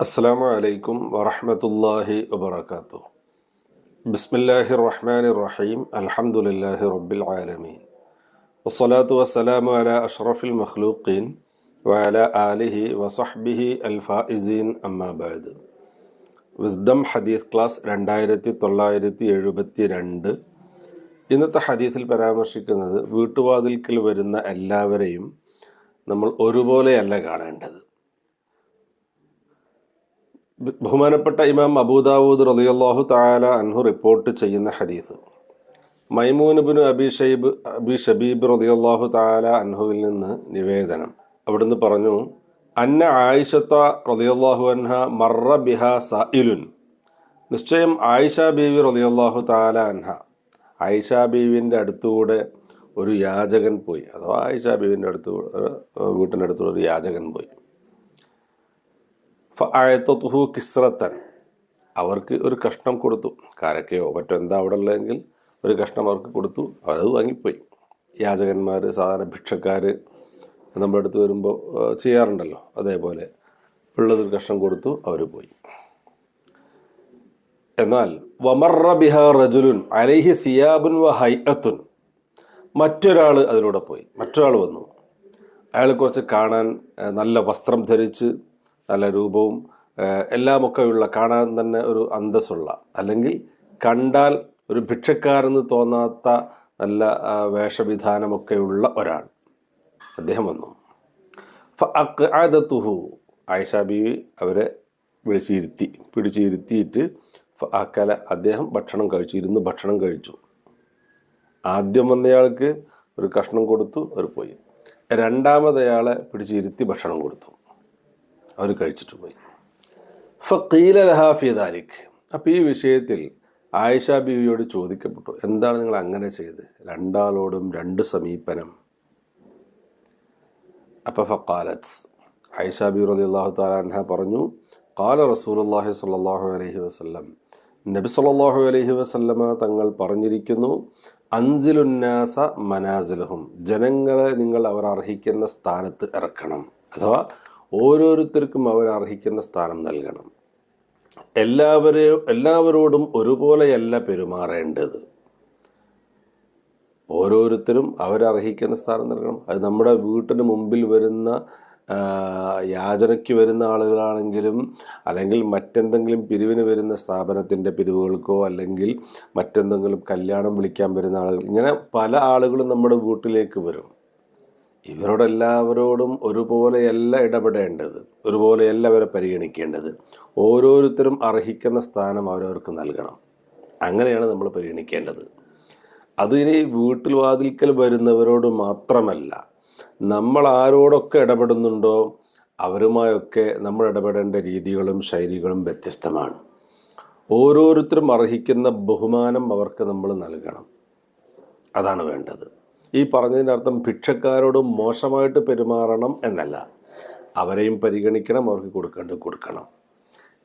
അസ്സാം വലൈക്കും വറഹമത്തല്ലാഹി വബർക്കാത്തു ബിസ്മില്ലാഹി റഹ്മാൻ റഹീം അൽഹംദുലില്ലാഹി റബ്ബിൽ ആലമീൻ വസ്സലാത്തു വസ്സലാമു അല അഷ്റഫിൽ മഖ്ലൂഖീൻ വഅല ആലിഹി വസഹ്ബിഹി അൽ ഫായിസീൻ അമ്മാബാദ് വിസ്ഡം ഹദീസ് ക്ലാസ് രണ്ടായിരത്തി തൊള്ളായിരത്തി എഴുപത്തി രണ്ട് ഇന്നത്തെ ഹദീസിൽ പരാമർശിക്കുന്നത് വീട്ടുവാതിൽക്കൽ വരുന്ന എല്ലാവരെയും നമ്മൾ ഒരുപോലെയല്ല കാണേണ്ടത്. ബഹുമാനപ്പെട്ട ഇമാം അബൂദാവൂദ് റളിയല്ലാഹു താല അൻഹു റിപ്പോർട്ട് ചെയ്യുന്ന ഹദീസ്. മൈമൂനുബിന് അബി ഷൈബ് അബി ഷബീബ് റളിയല്ലാഹു താല അൻഹുവിൽ നിന്ന് നിവേദനം. അവിടുന്ന് പറഞ്ഞു അന്ന ആയിഷത്ത റളിയല്ലാഹു അൻഹ മറ ബിഹ സഇലുൻ. നിശ്ചയം ആയിഷ ബീവി റളിയല്ലാഹു താല അൻഹ. ആയിഷ ബീവിന്റെ അടുത്തുകൂടെ ഒരു യാചകൻ പോയി. അഥവാ ആയിഷ ബീവിന്റെ അടുത്ത് അടുത്തുള്ള ഒരു യാചകൻ പോയി. ഫഅയത്തുഹു കിസ്രത്തൻ. അവർക്ക് ഒരു കഷ്ണം കൊടുത്തു. കാരക്കയോ മറ്റോ എന്താ അവിടെ ഉള്ളതെങ്കിൽ ഒരു കഷ്ണം അവർക്ക് കൊടുത്തു. അവരത് വാങ്ങിപ്പോയി. യാചകന്മാർ സാധാരണ ഭിക്ഷക്കാർ നമ്മുടെ അടുത്ത് വരുമ്പോൾ ചെയ്യാറുണ്ടല്ലോ. അതേപോലെ ഉള്ളതൊരു കഷ്ണം കൊടുത്തു അവർ പോയി. എന്നാൽ വമറ ബിഹ റജുലുൻ അലൈഹി സിയാബുൻ വ ഹൈഅത്തുൻ. മറ്റൊരാൾ അതിലൂടെ പോയി. മറ്റൊരാൾ വന്നു. അയാൾ കുറച്ച് കാണാൻ നല്ല വസ്ത്രം ധരിച്ച് നല്ല രൂപവും എല്ലാമൊക്കെയുള്ള കാണാൻ തന്നെ ഒരു അന്തസ്സുള്ള അല്ലെങ്കിൽ കണ്ടാൽ ഒരു ഭിക്ഷക്കാരെന്ന് തോന്നാത്ത നല്ല വേഷവിധാനമൊക്കെയുള്ള ഒരാൾ. അദ്ദേഹം വന്നു. ഫഅഖഅദതുഹു ആയിഷ ബീവി അവരെ വിളിച്ചിരുത്തി പിടിച്ചിരുത്തിയിട്ട് അക്കല അദ്ദേഹം ഭക്ഷണം കഴിച്ചു ഇരുന്ന് ഭക്ഷണം കഴിച്ചു. ആദ്യം വന്നയാൾക്ക് ഒരു കഷ്ണം കൊടുത്തു അവർ പോയി. രണ്ടാമതയാളെ പിടിച്ചിരുത്തി ഭക്ഷണം കൊടുത്തു. അവർ കഴിച്ചിട്ട് പോയി. ഫീല ലഹാഫി ദാലിഖ് അപ്പം ഈ വിഷയത്തിൽ ആയിഷ ബീവിയോട് ചോദിക്കപ്പെട്ടു എന്താണ് നിങ്ങൾ അങ്ങനെ ചെയ്ത് രണ്ടാളോടും രണ്ട് സമീപനം. അപ്പം ഫക്കാലത്ത് ആയിഷ ബി റലി അള്ളാഹു താലാൻഹ പറഞ്ഞു കാല റസൂലുല്ലാഹി സ്വല്ലല്ലാഹു അലൈഹി വസല്ലം നബി സല്ലല്ലാഹു അലൈഹി വസല്ലമ തങ്ങൾ പറഞ്ഞിരിക്കുന്നു അൻസിലുന്നാസ മനാസിലഹും. ജനങ്ങളെ നിങ്ങൾ അവർ അർഹിക്കുന്ന സ്ഥാനത്ത് ഇറക്കണം. അഥവാ ഓരോരുത്തർക്കും അവർ അർഹിക്കുന്ന സ്ഥാനം നൽകണം. എല്ലാവരെയും എല്ലാവരോടും ഒരുപോലെയല്ല പെരുമാറേണ്ടത്. ഓരോരുത്തരും അവരർഹിക്കുന്ന സ്ഥാനം നൽകണം. അത് നമ്മുടെ വീട്ടിന് മുമ്പിൽ വരുന്ന യാചനയ്ക്ക് വരുന്ന ആളുകളാണെങ്കിലും അല്ലെങ്കിൽ മറ്റെന്തെങ്കിലും പിരിവിന് വരുന്ന സ്ഥാപനത്തിന്റെ പിരിവുകൾക്കോ അല്ലെങ്കിൽ മറ്റെന്തെങ്കിലും കല്യാണം വിളിക്കാൻ വരുന്ന ആളുകൾ ഇങ്ങനെ പല ആളുകളും നമ്മുടെ വീട്ടിലേക്ക് വരും. ഇവരോടെല്ലാവരോടും ഒരുപോലെയല്ല ഇടപെടേണ്ടത് ഒരുപോലെയല്ല അവരെ പരിഗണിക്കേണ്ടത്. ഓരോരുത്തരും അർഹിക്കുന്ന സ്ഥാനം അവരവർക്ക് നൽകണം. അങ്ങനെയാണ് നമ്മൾ പരിഗണിക്കേണ്ടത്. അതിനി വീട്ടിൽ വാതിൽക്കൽ വരുന്നവരോട് മാത്രമല്ല നമ്മൾ ആരോടൊക്കെ ഇടപെടുന്നുണ്ടോ? അവരുമായൊക്കെ നമ്മൾ ഇടപെടേണ്ട രീതികളും ശൈലികളും വ്യത്യസ്തമാണ്. ഓരോരുത്തരും അർഹിക്കുന്ന ബഹുമാനം അവർക്ക് നമ്മൾ നൽകണം. അതാണ് വേണ്ടത്. ഈ പറഞ്ഞതിന്റെ അർത്ഥം ഭിക്ഷക്കാരോട് മോശമായിട്ട് പെരുമാറണം എന്നല്ല. അവരെയും പരിഗണിക്കണം അവർക്ക് കൊടുക്കേണ്ടത് കൊടുക്കണം.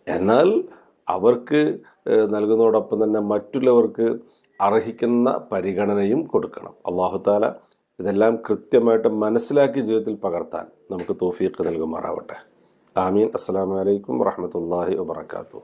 എന്നാൽ അവർക്ക് നൽകുന്നതോടൊപ്പം തന്നെ മറ്റുള്ളവർക്ക് അർഹിക്കുന്ന പരിഗണനയും കൊടുക്കണം. അള്ളാഹുത്താല ഇതെല്ലാം കൃത്യമായിട്ട് മനസ്സിലാക്കി ജീവിതത്തിൽ പകർത്താൻ നമുക്ക് തോഫീക്ക് നൽകുമാറാവട്ടെ. ആമീൻ. അസ്സാം വലൈക്കും വാഹമത്തല്ലാഹി വാത്തു